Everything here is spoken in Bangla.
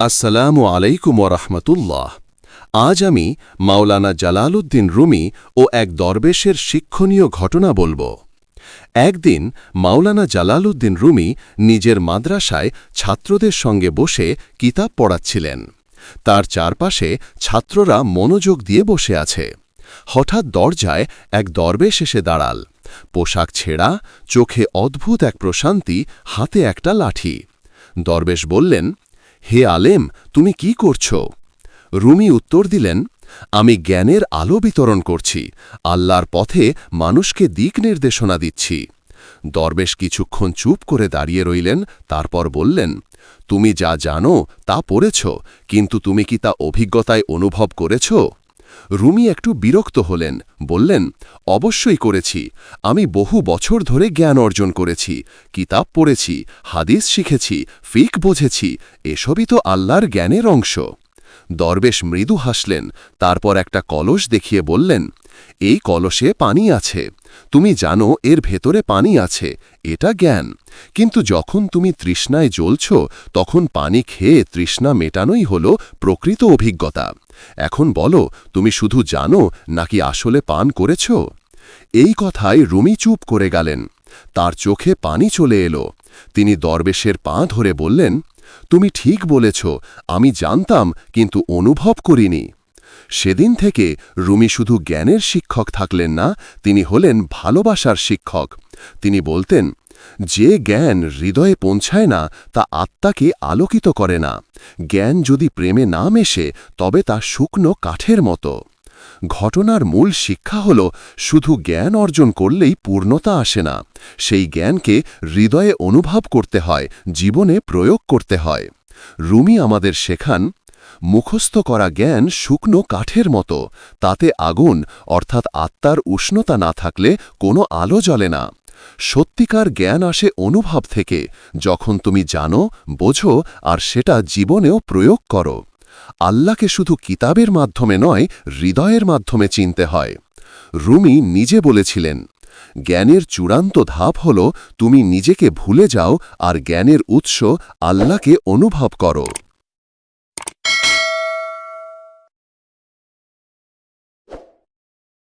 আসসালামু আলাইকুম ওরহমতুল্লাহ আজ আমি মাওলানা জালালউদ্দিন রুমি ও এক দরবেশের শিক্ষণীয় ঘটনা বলব। একদিন মাওলানা জালালউদ্দিন রুমি নিজের মাদ্রাসায় ছাত্রদের সঙ্গে বসে কিতাব পড়াচ্ছিলেন। তার চারপাশে ছাত্ররা মনোযোগ দিয়ে বসে আছে। হঠাৎ দরজায় এক দরবেশ এসে দাঁড়াল। পোশাক ছেঁড়া, চোখে অদ্ভুত এক প্রশান্তি, হাতে একটা লাঠি। দরবেশ বললেন হে আলেম, তুমি কি করছ? রুমি উত্তর দিলেন, আমি জ্ঞানের আলো বিতরণ করছি, আল্লাহর পথে মানুষকে দিক নির্দেশনা দিচ্ছি। দরবেশ কিছুক্ষণ চুপ করে দাঁড়িয়ে রইলেন, তারপর বললেন, তুমি যা জানো তা পড়েছ, কিন্তু তুমি কি তা অভিজ্ঞতায় অনুভব করেছ? রুমি একটু বিরক্ত হলেন, বললেন, অবশ্যই করেছি। আমি বহু বছর ধরে জ্ঞান অর্জন করেছি, কিতাব পড়েছি, হাদিস শিখেছি, ফিক বুঝেছি, এসবই তো আল্লাহর জ্ঞানের অংশ। দরবেশ মৃদু হাসলেন, তারপর একটা কলস দেখিয়ে বললেন, এই কলসে পানি আছে। তুমি জানো এর ভেতরে পানি আছে, এটা জ্ঞান। কিন্তু যখন তুমি তৃষ্ণায় জ্বলছ, তখন পানি খেয়ে তৃষ্ণা মেটানোই হল প্রকৃত অভিজ্ঞতা। এখন বলো, তুমি শুধু জানো নাকি আসলে পান করেছ? এই কথায় রুমি চুপ করে গেলেন। তার চোখে পানি চলে এলো। তিনি দরবেশের পা ধরে বললেন তুমি ঠিক বলেছ, আমি জানতাম, কিন্তু অনুভব করিনি। সেদিন থেকে রুমি শুধু জ্ঞানের শিক্ষক থাকলেন না, তিনি হলেন ভালোবাসার শিক্ষক। তিনি বলতেন, যে জ্ঞান হৃদয়ে পৌঁছায় না, তা আত্মাকে আলোকিত করে না। জ্ঞান যদি প্রেমে না মেশে, তবে তা শুকনো কাঠের মতো। ঘটনার মূল শিক্ষা হল, শুধু জ্ঞান অর্জন করলেই পূর্ণতা আসে না। সেই জ্ঞানকে হৃদয়ে অনুভব করতে হয়, জীবনে প্রয়োগ করতে হয়। রুমি আমাদের শেখান, মুখস্থ করা জ্ঞান শুকনো কাঠের মতো, তাতে আগুন, অর্থাৎ আত্মার উষ্ণতা না থাকলে কোনো আলো জ্বলে না। সত্যিকার জ্ঞান আসে অনুভব থেকে, যখন তুমি জানো, বোঝো, আর সেটা জীবনেও প্রয়োগ করো। আল্লাহকে শুধু কিতাবের মাধ্যমে নয়, হৃদয়ের মাধ্যমে চিনতে হয়। রুমি নিজে বলেছিলেন, জ্ঞানের চূড়ান্ত ধাপ হল তুমি নিজেকে ভুলে যাও আর জ্ঞানের উৎস আল্লাহকে অনুভব করো।